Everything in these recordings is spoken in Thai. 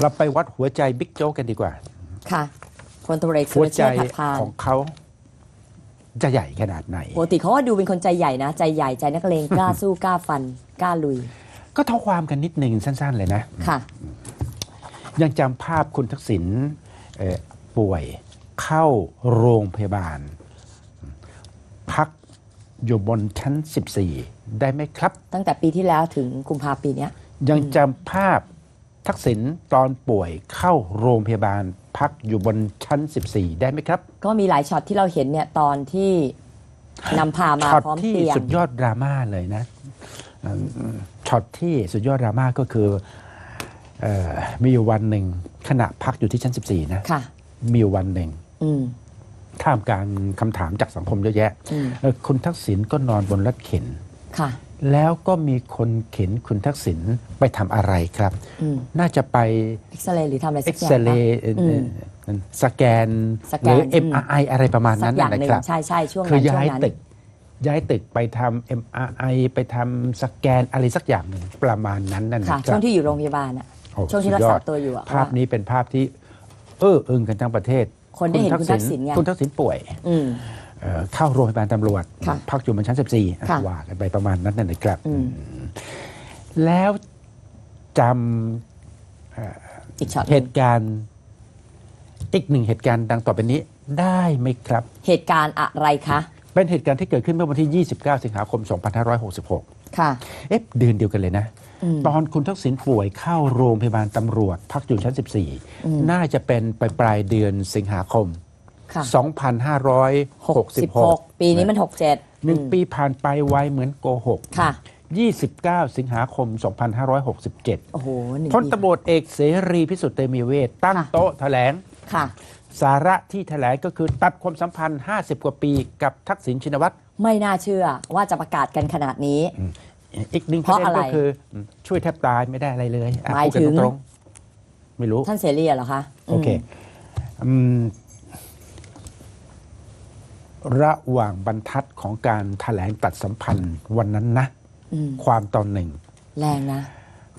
เราไปวัดหัวใจบิ๊กโจ๊กกันดีกว่า ค่ะพลตำรวจเอกสุหัวรใจเชษฐ์หักพานของเขาจะใหญ่ขนาดไหน ปกติเขาว่าดูเป็นคนใจใหญ่นะ ใจใหญ่ใจนักเลงกล้าสู้กล้าฟันกล้าลุยก็เท่าความกันนิดหนึ่งสั้นๆเลยนะ ค่ะ ยังจำภาพคุณทักษิณเอ่อป่วยเข้าโรงพยาบาล พักอยู่บนชั้น 14 ได้ไหมครับ ตั้งแต่ปีที่แล้วถึงกุมภาปีเนี้ยยังจำภาพ ทักษิณตอนป่วยเข้าโรงพยาบาลพักอยู่บนชั้น 14 ได้ไหมครับ ก็มีหลายช็อตที่เราเห็นเนี่ยตอนที่นำพามาช็อตพร้อมที่เตียงสุดยอดดราม่าเลยนะเอิ่มช็อตที่สุดยอดดราม่าก็คือเออมีอยู่วันหนึ่งขณะพักอยู่ที่ชั้น 14 นะค่ะมีอยู่วันหนึ่งอืมท่ามกลางคำถามจากสังคมเยอะแยะอืมเอ่อคุณทักษิณก็นอนบนรถเข็นค่ะ แล้วก็มีคนเข็นคุณทักษิณไปทำอะไรครับอืมน่าจะไปเอ็กซเรย์หรือทำอะไรเอ็สักกอย่าซงเรปะ ย์เอ่ออืมเอ่อสแกนสแกหรืนอ MRI อะไรประมาณสันั้กนอย่างนะหนึ่งครับ ใช่ใช่ช่วงคืนั้อนช่วย้างยนั้น ตึก ย้ายตึกไปทำ MRI ไปทำสแกนอะไรสักอย่างหนึ่งประมาณนั้นนั่นค่ะนะคช่รัวบงที่อยู่โรงพยาบาลอะโอ้ช่วงที่สุรัดกยอษาดตัวอยู่อะภาพนี้เป็นภาพที่ เอออึงกันทั้งประเทศคนได้เห็นคุณทักษิณไง คุณทักษิณป่วย อืม เอ่อเข้าโรงพยาบาลตำรวจค่ะพักอยู่บนชั้น 14อะค่ะว่ากันไปประมาณนั้นนั่นแหละครับอืมแล้วจอีกช็อตำหเหนึ่งตุการณ์อีกหนึ่งเหตุการณ์ดังต่อไปนี้ได้ไหมครับ เหตุการณ์อะไรคะ เป็นเหตุการณ์ที่เกิดขึ้นเมื่อวันที่ 29 สิงหาคม 2566 ค่ะ เอ๊ะเดือนเดียวกันเลยนะอืมตอนคุณทักษิณป่วยเข้าโรงพยาบาลตำรวจ พักอยู่ชั้น 14 น่าจะเป็นปลายปลายๆเดือนสิงหาคม ค่ะ 2566ปีนี้มันหกเจ็ดหนึ่งปีผ่านไปไวเหมือนโกหก ค่ะ 29 สิงหาคม 2567 โอ้โหหนึ่งพลปีตำรวจเอกเสรีพิสุทธิ์เตมีเวทตั้งค่ะ โต๊ะแถลง ค่ะ สาระที่แถลงก็คือตัดความสัมพันธ์ 50 กว่าปีกับทักษิณชินวัตร ไม่น่าเชื่อว่าจะประกาศกันขนาดนี้ อีกหนึ่งปเพระราะเด็นอะไรก็คืออืมช่วยแทบตายไม่ได้อะไรเลยอะหมายพูดกันถึง ตรงๆไม่รู้ ท่านเสรีเหรอคะมโอเคอืม ระหว่างบรรทัดของการถแถลงตัดสัมพันธ์วันนั้นนะ อืมความตอนหนึ่ง แรงนะ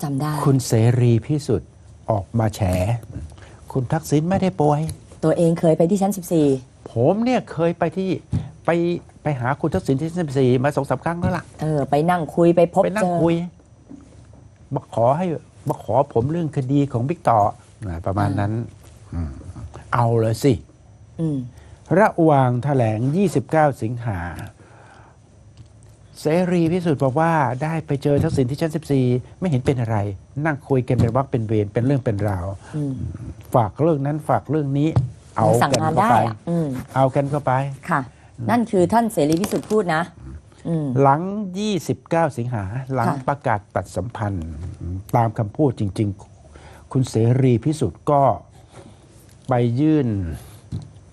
จำได้คุณเสรีพิสุทธิ์ออกมาแฉ คุณทักษิณไม่ได้ป่วย ตัวเองเคยไปที่ชั้นผมเนี่ยเคยไปที่ไปไปหาคุณทักษิณที่ชั้นสี่มาสองสามครั้งแล้วล่ะ14เออ ไปนั่งคุยไปพบไปนั่เจงอคุยมาขอให้มาขอผมเรื่องคดีของบิ๊กต่ออ่าประมาณนั้นอืมเอาเลยสิ อืม ระหว่างแถลง 29 สิงหา เสรีพิสุทธิ์บอกว่าได้ไปเจอทักษิณที่ชั้น 14 ไม่เห็นเป็นอะไร นั่งคุยกันเป็นวักเป็นเวรเป็นเรื่องเป็นราวอืมฝากเรื่องนั้นฝากเรื่องนี้ เอาสั่งกันงานเข้าได้ไป อะอืมเอากันเข้าไป ค่ะ นั่นคือท่านเสรีพิสุทธิ์พูดนะ อืม หลัง 29 สิงหา หลังค่ะ ประกาศตัดสัมพันธ์ ตามคำพูดจริง ๆ คุณเสรีพิสุทธิ์ก็ไปยื่น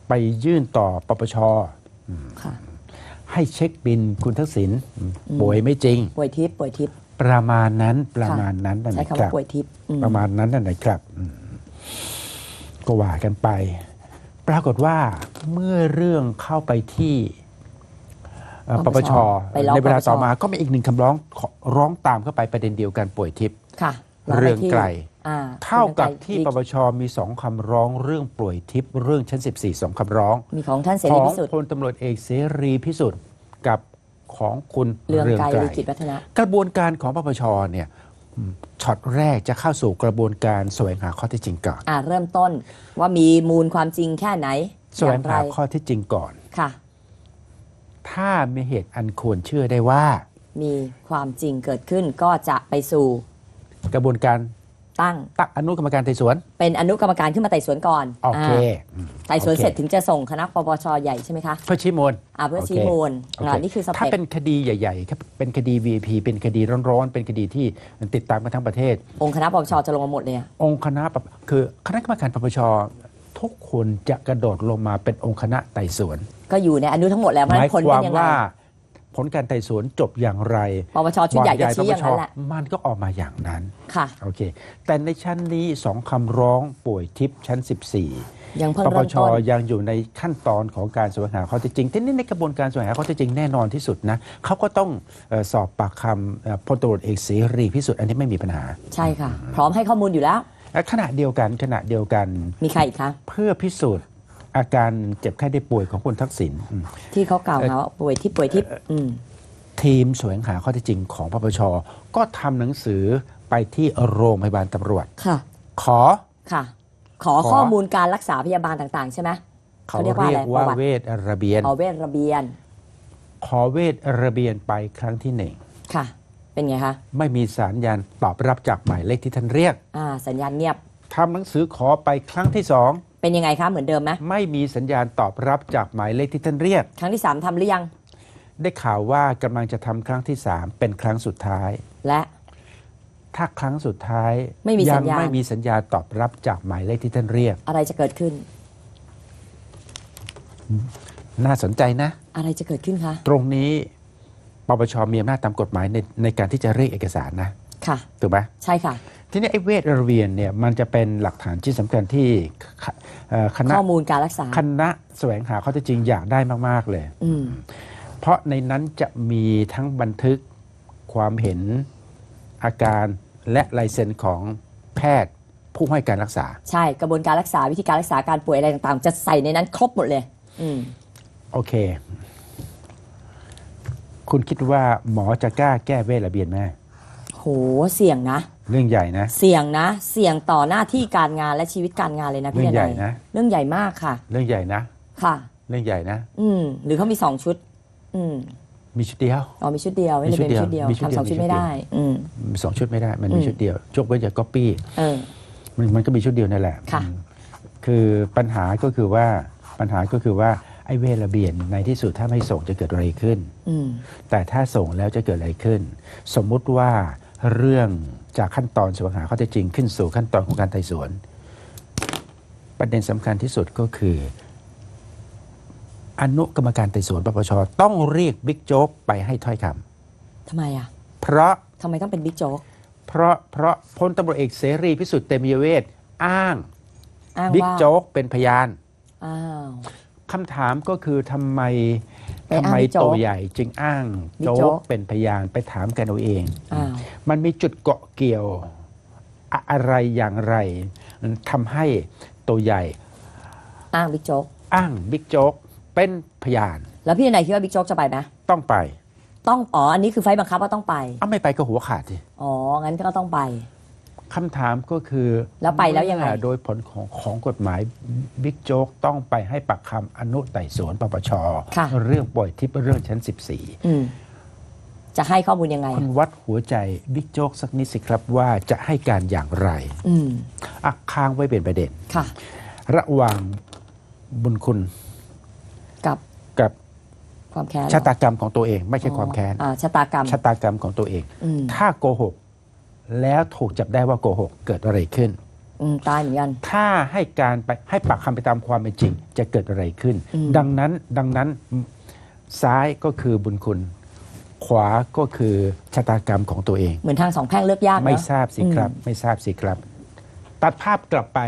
ไปยื่นต่อปปชค่ะให้เช็คบินคุณทักษิณป่วยไม่จริง ป่วยทิพย์ป่วยทิพย์ประมาณนั้นประมาณนั้นนั่นใช้นะคำคว่ารับป่วยทิพย์อืมประมาณนั้นนั่นนะครับอืมก็ว่ากันไป ปรากฏว่าเมื่อเรื่องเข้าไปที่เอ่อปปชไปร้องในเวลาปปชต่อมาก็มีอีกหนึ่งคำร้องขอร้องตามเข้าไปประเด็นเดียวกันป่วยทิพย์ค่ะเรื่องไกล อ่าเท่ากับที่เรื่องปไกลปชมีสองคำร้องเรื่องป่วยทิพย์เรื่องชั้น 14สองคำร้อง มีของท่านเสขรีองพิสุทธิ์พลตำรวจเอกเสรีพิสุทธิ์กับของคุณเรื่องไกลไกลลิกิจวัฒนะกระบวนการของปปชเนี่ยอืมช็อตแรกจะเข้าสู่กระบวนการแสวงหาข้อเท็จจริงก่อนอ่าเริ่มต้นว่ามีมูลความจริงแค่ไหนแสวงหาข้อเท็จจริงก่อนค่ะ ถ้ามีเหตุอันควรเชื่อได้ว่า มีความจริงเกิดขึ้นก็จะไปสู่ กระบวนการ ตั้งตั้งอนุกรรมการไต่สวน เป็นอนุกรรมการขึ้นมาไต่สวนก่อนโอเคาไต่สวนโอเคเสร็จถึงจะส่งคณะปปชใหญ่ใช่ไหมคะเพื่อชี้มูลอ่าเพื่อโอเคชี้มูลโอเคอ่านี่คือสถ้าเต็ปเป็นคดีใหญ่ๆครับเป็นคดี VIP เป็นคดีร้อนๆ เป็นคดีที่ติดตามกันทั้งประเทศ องค์คณะปปชจะลงมาหมดเลยอะองค์คณะปปคือคณะกรรมการปปชทุกคนจะกระโดดลงมาเป็นองค์คณะไต่สวน ก็อยู่ในอนุทั้งหมดแล้วเพหราะฉะมานั้ยนผลคเป็วานมยังไงว่า ผลการไต่สวนจบอย่างไรปปชชุดใหญ่จะชี้อย่างนั้นแหละปปชมันก็ออกมาอย่างนั้นค่ะโอเค แต่ในชั้นนี้สองคำร้องป่วยทิพย์ชั้น 14ยังเพิ่งปปเริ่มชต้นยังอยู่ในขั้นตอนของการแสวงหาข้อเท็จจริงทีนี้ในกระบวนการแสวงหาข้อเท็จจริงแน่นอนที่สุดนะเขาก็ต้องเอ่อสอบปากคำเอ่อพลตำรวจเอกเสรีพิสุทธิ์อันนี้ไม่มีปัญหา ใช่ค่ะ พร้อมให้ข้อมูลอยู่แล้วและขณะเดียวกันขณะเดียวกันมีใครอีกคะเพื่อพิสูจน์ อาการเจ็บไข้ได้ป่วยของคุณทักษิณอืมที่เขากล่าวหาว่าป่วยที่ป่วยที่อืมทีมแสวงหาข้อเท็จจริงของปปชก็ทำหนังสือไปที่โรงพยาบาลตำรวจค่ะ ขอค่ะขอขอข้อมูลการรักษาพยาบาลต่าง ๆ ใช่ไหมเขาเขาเรีเรียยกกว่าว่าอะไรประวัติเวทระเบียนเอาเวทระเบียน ขอเวทระเบียนไปครั้งที่หนึ่งค่ะ เป็นไงคะไม่มีสัญญาณตอบรับจากหมายเลขที่ท่านเรียก อ่า สัญญาณเงียบทำหนังสือขอไปครั้งที่สอง เป็นยังไงคะเหมือนเดิมไหมไม่มีสัญญาณตอบรับจากหมายเลขที่ท่านเรียก ครั้งที่สามทำหรือยัง ได้ข่าวว่ากำลังจะทำครั้งที่สามเป็นครั้งสุดท้าย และ ถ้าครั้งสุดท้ายไม่มีสัญญาณยังไม่มีสัญญาณตอบรับจากหมายเลขที่ท่านเรียก อะไรจะเกิดขึ้น น่าสนใจนะ อะไรจะเกิดขึ้นคะ ตรงนี้ปปชมีอำนาจตามกฎหมายในในการที่จะเรียกเอกสารนะค่ะ ถูกไหมใช่ค่ะ ทีนี้ไอ้เวทระเบียนเนี่ยมันจะเป็นหลักฐานที่สำคัญที่ขเอ่อคณะข้อมูลการรักษา คณะแสวงหาข้อเท็จจริงอยากได้มาก ๆ เลย อืม เพราะในนั้นจะมีทั้งบันทึกความเห็นอาการและลายเซ็นของแพทย์ผู้ให้การรักษา ใช่กระบวนการรักษาวิธีการรักษาการป่วยอะไรต่างๆ จะใส่ในนั้นครบหมดเลย อืม โอเค คุณคิดว่าหมอจะกล้าแก้เวทระเบียนไหม โหเสี่ยงนะ เรื่องใหญ่นะ เสี่ยงนะ เสี่ยงต่อหน้าที่การงานและชีวิตการงานเลยนะพี่เรื่องใหญ่ดยนะ เรื่องใหญ่มากค่ะ เรื่องใหญ่นะ ค่ะ เรื่องใหญ่นะ อืม หรือเขามีสองชุด อืม มีชุดเดียว อ๋อมีชุดเดียวไม่ได้เป็นมีชุชุดดเดีเดียยววมีชุดเดียวทำสองชุดมีชุดไม่เดียวได้ อืมมีสองชุดไม่ได้ มันมีอืมชุดเดียวจกเว้นจากก๊อปปี้เออมันมันก็มีชุดเดียวนั่นแหละค่ะอืมคือปัญหาก็คือว่าปัญหาก็คือว่าไอ้เวทระเบียนในที่สุดถ้าไม่ส่งจะเกิดอะไรขึ้นอืมแต่ถ้าส่งแล้วจะเกิดอะไรขึ้น สมมุติว่า เรื่องจากขั้นตอนแสวงหาข้อเท็จจริง ขึ้นสู่ขั้นตอนของการไต่สวน ประเด็นสำคัญที่สุดก็คือ อนุกรรมการไต่สวนปปชต้องเรียกบิ๊กโจ๊กไปให้ถ้อยคทำไมอะำเพราะทำไมต้องเป็นบิ๊กโจ๊กเพราะเพราะพลตำรวจเอกเสรีพิสุทธิ์เตมียเวทอ้างอ้างบิ๊กว่าโจ๊กเป็นพยานอ้าวคำถามก็คือทำไมไปอ้าง ทำไมบิ๊กโจ๊กตัวใหญ่จึงอ้างบิ๊กโจ๊โจ๊กกเป็นพยานไปถามกันเอาเองอ้าวมันมีจุดเกาะเกี่ยวอะอะไรอย่างไรทำให้ตัวใหญ่ อ้างบิ๊กโจ๊กอ้างบิ๊กโจ๊กเป็นพยาน แล้วพี่นายคิดว่าบิ๊กโจ๊กจะไปไหมต้องไป ต้องอ๋ออันนี้คือไฟล์บังคับว่าต้องไปเอาไม่ไปก็หัวขาดสิอ๋องั้นก็ต้องไป คำถามก็คือแล้วไปแล้วยังไงเมื่อโดยผลของของกฎหมายบิ๊กโจ๊กต้องไปให้ปากคำอนุไต่สวนปปช ค่ะ เรื่องปล่อยทิปเรื่องชั้น 14 อืมจะให้ข้อมูลยังไงคุณวัดหัวใจบิ๊กโจ๊กสักนิดสิครับว่าจะให้การอย่างไร อืมอะค้างไว้เป็นประเด็น ค่ะ ระหว่างบุญคุณกับกับความแค้นเหรอชะตากรรมของตัวเอง ไม่ใช่ความแค้น อ่าชะตากรรม ชะตากรรมของตัวเอง อืม ถ้าโกหก แล้วถูกจับได้ว่าโกหกเกิดอะไรขึ้น อืมตายเหมือนกัน ถ้าให้การไปให้ปากคำไปตามความเป็นจริง จะเกิดอะไรขึ้น อืม ดังนั้นดังนั้นซ้ายก็คือบุญคุณ ขวาก็คือชะตากรรมของตัวเอง เหมือนทางสองแพร่งเลือกยากเนอะ ไม่ทราบสิครับ อืม ไม่ทราบสิครับ ตัดภาพกลับไป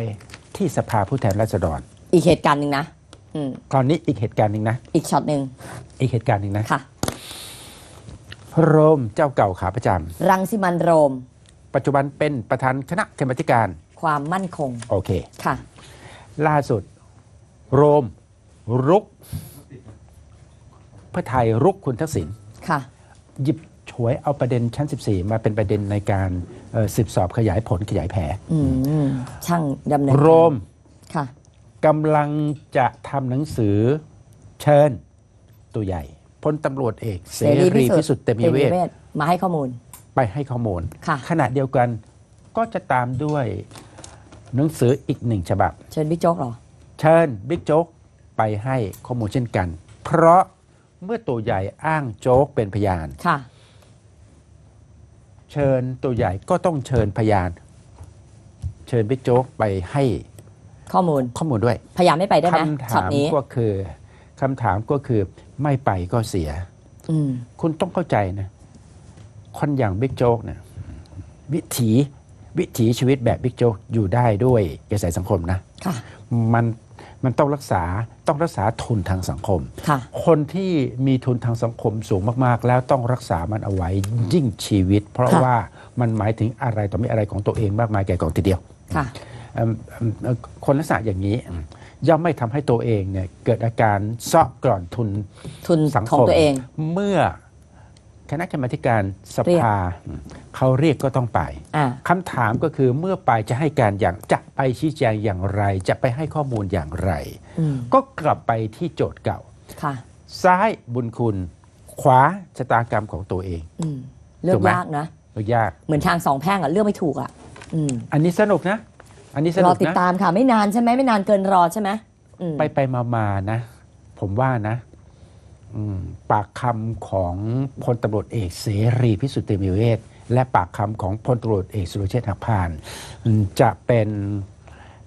ที่สภาผู้แทนราษฎรอีกเหตุการณ์หนึ่งนะอืมคราวนี้อีกเหตุการณ์หนึ่งนะ อีกช็อตหนึ่งอีกเหตุการณ์หนึ่งนะค่ะ โรมเจ้าเก่าขาประจำรังสิมันต์โรม ปัจจุบันเป็นประธานคณะกรรมาธิการ ความมั่นคงโอเค ค่ะ ล่าสุด โรม รุก เพื่อไทยรุกคุณทักษิณค่ะ หยิบฉวยเอาประเด็นชั้น 14 มาเป็นประเด็นในการเอ่อสืบสอบขยายผลขยายแผลอืมช่างดำเนินการโรมค่ะ กำลังจะทำหนังสือเชิญตัวใหญ่พลตำรวจเอก เสรีพิสุทธิ์เตมียเวทมาให้ข้อมูล ไปให้ข้อมูลค่ะขณะเดียวกันก็จะตามด้วยหนังสืออีกหนึ่งฉบับ เชิญบิ๊กโจ๊กเหรอ เชิญบิ๊กโจ๊กไปให้ข้อมูลเช่นกัน เพราะเมื่อตัวใหญ่อ้างโจ๊กเป็นพยานค่ะเชิญตัวใหญ่ก็ต้องเชิญพยาน เชิญบิ๊กโจ๊กไปให้ข้อมูลข้อมูลด้วย พยายามไม่ไปได้ไหมคำช็อตถามนี้ก็คือคำถามก็คือไม่ไปก็เสียอืมคุณต้องเข้าใจนะ คนอย่างบิ๊กโจ๊กเนี่ยวิถีวิถีชีวิตแบบบิ๊กโจ๊กอยู่ได้ด้วยกระแสสังคมนะค่ะมันมันต้องรักษาต้องรักษาทุนทางสังคมค่ะคนที่มีทุนทางสังคมสูงมากๆ แล้วต้องรักษามันเอาไว้ยิ่งชีวิต เพราะค่ะว่ามันหมายถึงอะไรต่อไม่อะไรของตัวเองมากมายแก่กองทีเดียวค่ะเอิ่มเอิ่มเอ่อคนลักษณะอย่างนี้อืมย่อมไม่ทำให้ตัวเองเนี่ยเกิดอาการเซาะกร่อนทุนทุนสังขอคงมตัวเอง เมื่อ คณะกรรมาธิการสเรียกภาเขาเรียกก็ต้องไปอ่าคำถามก็คือเมื่อไปจะให้การอย่างจะไปชี้แจงอย่างไร จะไปให้ข้อมูลอย่างไรอืมก็กลับไปที่โจทย์เก่าค่ะซ้ายบุญคุณ ขวาชะตากรรมของตัวเองอืมเลือถูกกไหมยากนะก็ยาก เหมือนทางสองแพร่งอะเลือกไม่ถูกอะอืมอันนี้สนุกนะ อันนี้สรนุอกติดนะตามค่ะ ไม่นานใช่ไหมไม่นานเกินรอใช่ไหมอืมไปไปมามานะ ผมว่านะอืม ปากคำของพลตำรวจเอกเสรีพิสุทธิ์เตมียเวทและปากคำของพลตำรวจเอกสุรเชษฐ์หักพานอืมจะเป็น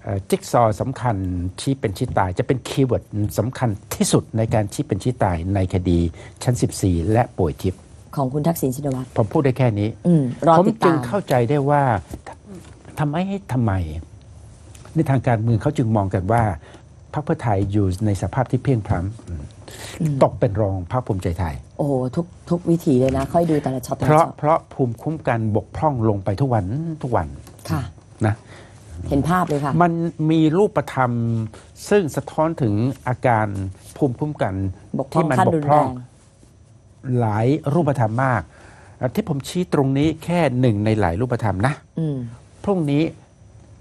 เอ่อจิ๊กซอว์สำคัญชี้เป็นชี้ตาย จะเป็นคีย์เวิร์ดสำคัญที่สุดในการชี้เป็นชี้ตายในคดีชั้น 14 และป่วยทิพย์ของคุณทักษิณชินวัตรผมพูดได้แค่นี้อืมรอผมติดจึตางมเข้าใจได้ว่าทำไมทำไม ในทางการเมืองเขาจึงมองกันว่าพรรคเพื่อไทยอยู่ในสภาพที่เพลียงพล้ำ อืมตกเป็นรองพรรคภูมิใจไทย โอ้โหทุกทุกวิถีเลยนะ ค่อยดูแต่ละช็อตแต่เพละราะช็อตเพราะภูมิคุ้มกันบกพร่องลงไปทุกวันทุกวันค่ะ นะเห็นภาพเลยค่ะ มันมีรูปธรรมซึ่งสะท้อนถึงอาการภูมิคุ้มกันบกพร่องที่มัขั้นบรุกนพร่แรอง ง หลายรูปธรรมมากอะที่ผมชี้ตรงนี้แค่หนึ่งในหลายรูปธรรมนะ อืม พรุ่งนี้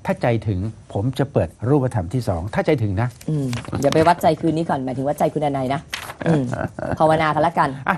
ถ้าใจถึงผมจะเปิดรูปธรรมที่สองถ้าใจถึงนะอืมเดี๋ยวไปวัดใจคืนนี้ก่อนหมายถึงวัดใจคุณอนายนะอืมภาวนากันละกัน อะ